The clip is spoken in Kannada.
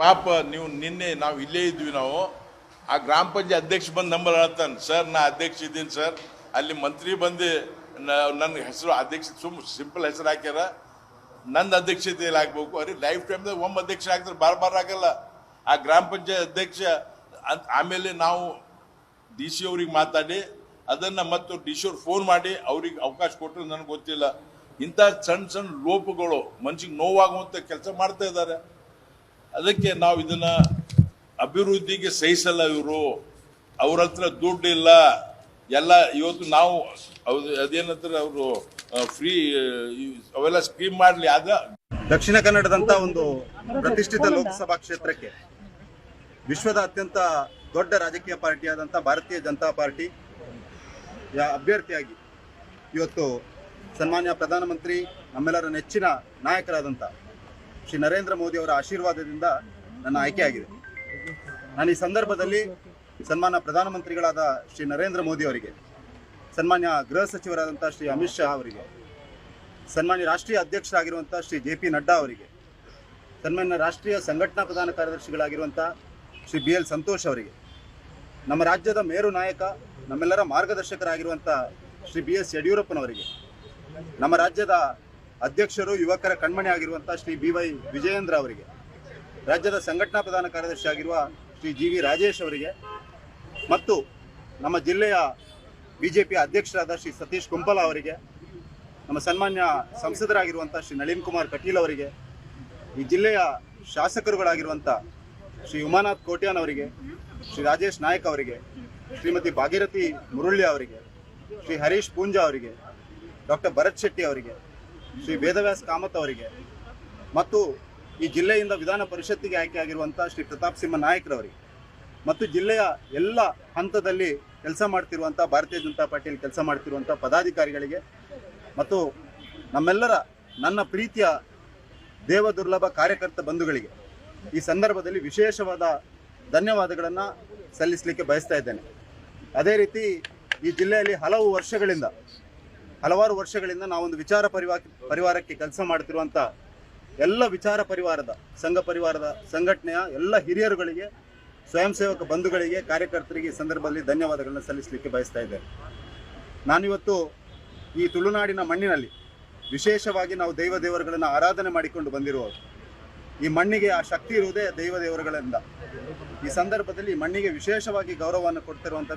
ಪಾಪ ನೀವು ನಿನ್ನೆ ನಾವು ಇಲ್ಲೇ ಇದ್ವಿ ನಾವು. ಆ ಗ್ರಾಮ ಪಂಚಾಯತ್ ಅಧ್ಯಕ್ಷ ಬಂದು ನಂಬರ್ ಹೇಳ್ತಾನೆ ಸರ್, ನಾ ಅಧ್ಯಕ್ಷ ಇದ್ದೀನಿ, ಸರ್. ಅಲ್ಲಿ ಮಂತ್ರಿ ಬಂದು ನನ್ನ ಹೆಸರು ಅಧ್ಯಕ್ಷ, ಸುಮ್ ಸಿಂಪಲ್ ಹೆಸರು ಹಾಕ್ಯಾರ. ನನ್ನ ಅಧ್ಯಕ್ಷತೆಯಲ್ಲಿ ಆಗ್ಬೇಕು. ಅರೆ, ಲೈಫ್ ಟೈಮ್ದಾಗ ಒಮ್ಮೆ ಅಧ್ಯಕ್ಷ ಹಾಕಿದ್ರೆ ಬಾರ್ ಬಾರ್ ಆಗಲ್ಲ. ಆ ಗ್ರಾಮ ಪಂಚಾಯತ್ ಅಧ್ಯಕ್ಷ ಆಮೇಲೆ ನಾವು ಡಿ ಸಿ ಅವ್ರಿಗೆ ಮಾತಾಡಿ, ಅದನ್ನ ಮತ್ತು ಡಿ ಸಿ ಅವ್ರು ಫೋನ್ ಮಾಡಿ, ಅವ್ರಿಗೆ ಅವಕಾಶ ಕೊಟ್ಟರು ನನಗೆ ಗೊತ್ತಿಲ್ಲ. ಇಂಥ ಸಣ್ಣ ಸಣ್ಣ ಲೋಪಗಳು ಮನ್ಸಿಗೆ ನೋವಾಗುವಂಥ ಕೆಲಸ ಮಾಡ್ತಾ ಇದ್ದಾರೆ. ಅದಕ್ಕೆ ನಾವು ಇದನ್ನ ಅಭಿವೃದ್ಧಿಗೆ ಸಹಿಸಲ್ಲ ಇವರು. ಅವ್ರ ಹತ್ರ ದುಡ್ಡು ಇಲ್ಲ ಎಲ್ಲ ಇವತ್ತು ನಾವು ಅದೇನಂತಾರೆ ಅವರು ಫ್ರೀ ಅವೆಲ್ಲ ಸ್ಕೀಮ್ ಮಾಡಲಿ, ಆದ ದಕ್ಷಿಣ ಕನ್ನಡದಂತ ಒಂದು ಪ್ರತಿಷ್ಠಿತ ಲೋಕಸಭಾ ಕ್ಷೇತ್ರಕ್ಕೆ ವಿಶ್ವದ ಅತ್ಯಂತ ದೊಡ್ಡ ರಾಜಕೀಯ ಪಾರ್ಟಿಯಾದಂಥ ಭಾರತೀಯ ಜನತಾ ಪಾರ್ಟಿ ಅಭ್ಯರ್ಥಿಯಾಗಿ ಇವತ್ತು ಸನ್ಮಾನ್ಯ ಪ್ರಧಾನಮಂತ್ರಿ ನಮ್ಮೆಲ್ಲರ ನೆಚ್ಚಿನ ನಾಯಕರಾದಂಥ ಶ್ರೀ ನರೇಂದ್ರ ಮೋದಿ ಅವರ ಆಶೀರ್ವಾದದಿಂದ ನನ್ನ ಆಯ್ಕೆಯಾಗಿದೆ ನಾನು ಈ ಸಂದರ್ಭದಲ್ಲಿ ಸನ್ಮಾನ್ಯ ಪ್ರಧಾನಮಂತ್ರಿಗಳಾದ ಶ್ರೀ ನರೇಂದ್ರ ಮೋದಿ ಅವರಿಗೆ, ಸನ್ಮಾನ್ಯ ಗೃಹ ಸಚಿವರಾದಂಥ ಶ್ರೀ ಅಮಿತ್ ಶಾ ಅವರಿಗೆ, ಸನ್ಮಾನ್ಯ ರಾಷ್ಟ್ರೀಯ ಅಧ್ಯಕ್ಷರಾಗಿರುವಂಥ ಶ್ರೀ ಜೆ ಪಿ ನಡ್ಡಾ ಅವರಿಗೆ, ಸನ್ಮಾನ್ಯ ರಾಷ್ಟ್ರೀಯ ಸಂಘಟನಾ ಪ್ರಧಾನ ಕಾರ್ಯದರ್ಶಿಗಳಾಗಿರುವಂಥ ಶ್ರೀ ಬಿ ಎಲ್ ಸಂತೋಷ್ ಅವರಿಗೆ, ನಮ್ಮ ರಾಜ್ಯದ ಮೇರು ನಾಯಕ, ನಮ್ಮೆಲ್ಲರ ಮಾರ್ಗದರ್ಶಕರಾಗಿರುವಂಥ ಶ್ರೀ ಬಿ ಎಸ್ ಯಡಿಯೂರಪ್ಪನವರಿಗೆ, ನಮ್ಮ ರಾಜ್ಯದ ಅಧ್ಯಕ್ಷರು ಯುವಕರ ಕಣ್ಮಣಿ ಆಗಿರುವಂಥ ಶ್ರೀ ಬಿ ವೈ ವಿಜಯೇಂದ್ರ ಅವರಿಗೆ, ರಾಜ್ಯದ ಸಂಘಟನಾ ಪ್ರಧಾನ ಕಾರ್ಯದರ್ಶಿ ಆಗಿರುವ ಶ್ರೀ ಜಿ ವಿ ರಾಜೇಶ್ ಅವರಿಗೆ ಮತ್ತು ನಮ್ಮ ಜಿಲ್ಲೆಯ ಬಿಜೆಪಿ ಅಧ್ಯಕ್ಷರಾದ ಶ್ರೀ ಸತೀಶ್ ಕುಂಪಲ ಅವರಿಗೆ, ನಮ್ಮ ಸನ್ಮಾನ್ಯ ಸಂಸದರಾಗಿರುವಂಥ ಶ್ರೀ ನಳಿನ್ ಕುಮಾರ್ ಕಟೀಲ್ ಅವರಿಗೆ, ಈ ಜಿಲ್ಲೆಯ ಶಾಸಕರುಗಳಾಗಿರುವಂಥ ಶ್ರೀ ಉಮಾನಾಥ್ ಕೋಟ್ಯಾನ್ ಅವರಿಗೆ, ಶ್ರೀ ರಾಜೇಶ್ ನಾಯಕ್ ಅವರಿಗೆ, ಶ್ರೀಮತಿ ಭಾಗೀರಥಿ ಮುರುಳ್ಳಿ ಅವರಿಗೆ, ಶ್ರೀ ಹರೀಶ್ ಪೂಂಜಾ ಅವರಿಗೆ, ಡಾಕ್ಟರ್ ಭರತ್ ಶೆಟ್ಟಿ ಅವರಿಗೆ ಶ್ರೀ ವೇದವ್ಯಾಸ್ ಕಾಮತ್ ಅವರಿಗೆ ಮತ್ತು ಈ ಜಿಲ್ಲೆಯಿಂದ ವಿಧಾನ ಪರಿಷತ್ತಿಗೆ ಆಯ್ಕೆಯಾಗಿರುವಂಥ ಶ್ರೀ ಪ್ರತಾಪ್ ಸಿಂಹ ನಾಯಕರವರಿಗೆ ಮತ್ತು ಜಿಲ್ಲೆಯ ಎಲ್ಲ ಹಂತದಲ್ಲಿ ಕೆಲಸ ಮಾಡ್ತಿರುವಂಥ ಭಾರತೀಯ ಜನತಾ ಪಾರ್ಟಿಯಲ್ಲಿ ಕೆಲಸ ಮಾಡ್ತಿರುವಂಥ ಪದಾಧಿಕಾರಿಗಳಿಗೆ ಮತ್ತು ನಮ್ಮೆಲ್ಲರ ನನ್ನ ಪ್ರೀತಿಯ ದೇವದುರ್ಲಭ ಕಾರ್ಯಕರ್ತ ಬಂಧುಗಳಿಗೆ ಈ ಸಂದರ್ಭದಲ್ಲಿ ವಿಶೇಷವಾದ ಧನ್ಯವಾದಗಳನ್ನು ಸಲ್ಲಿಸಲಿಕ್ಕೆ ಬಯಸ್ತಾ ಇದ್ದೇನೆ. ಅದೇ ರೀತಿ ಈ ಜಿಲ್ಲೆಯಲ್ಲಿ ಹಲವು ವರ್ಷಗಳಿಂದ ಹಲವಾರು ವರ್ಷಗಳಿಂದ ನಾವೊಂದು ವಿಚಾರ ಪರಿವಾರ ಪರಿವಾರಕ್ಕೆ ಕೆಲಸ ಮಾಡ್ತಿರುವಂಥ ಎಲ್ಲ ವಿಚಾರ ಪರಿವಾರದ, ಸಂಘ ಪರಿವಾರದ, ಸಂಘಟನೆಯ ಎಲ್ಲ ಹಿರಿಯರುಗಳಿಗೆ, ಸ್ವಯಂ ಸೇವಕ ಬಂಧುಗಳಿಗೆ, ಕಾರ್ಯಕರ್ತರಿಗೆ ಈ ಸಂದರ್ಭದಲ್ಲಿ ಧನ್ಯವಾದಗಳನ್ನು ಸಲ್ಲಿಸಲಿಕ್ಕೆ ಬಯಸ್ತಾ ಇದ್ದೇನೆ. ನಾನಿವತ್ತು ಈ ತುಳುನಾಡಿನ ಮಣ್ಣಿನಲ್ಲಿ ವಿಶೇಷವಾಗಿ ನಾವು ದೈವ ದೇವರುಗಳನ್ನು ಆರಾಧನೆ ಮಾಡಿಕೊಂಡು ಬಂದಿರುವವರು. ಈ ಮಣ್ಣಿಗೆ ಆ ಶಕ್ತಿ ಇರುವುದೇ ದೈವ ದೇವರುಗಳಿಂದ. ಈ ಸಂದರ್ಭದಲ್ಲಿ ಮಣ್ಣಿಗೆ ವಿಶೇಷವಾಗಿ ಗೌರವವನ್ನು ಕೊಡ್ತಿರುವಂಥ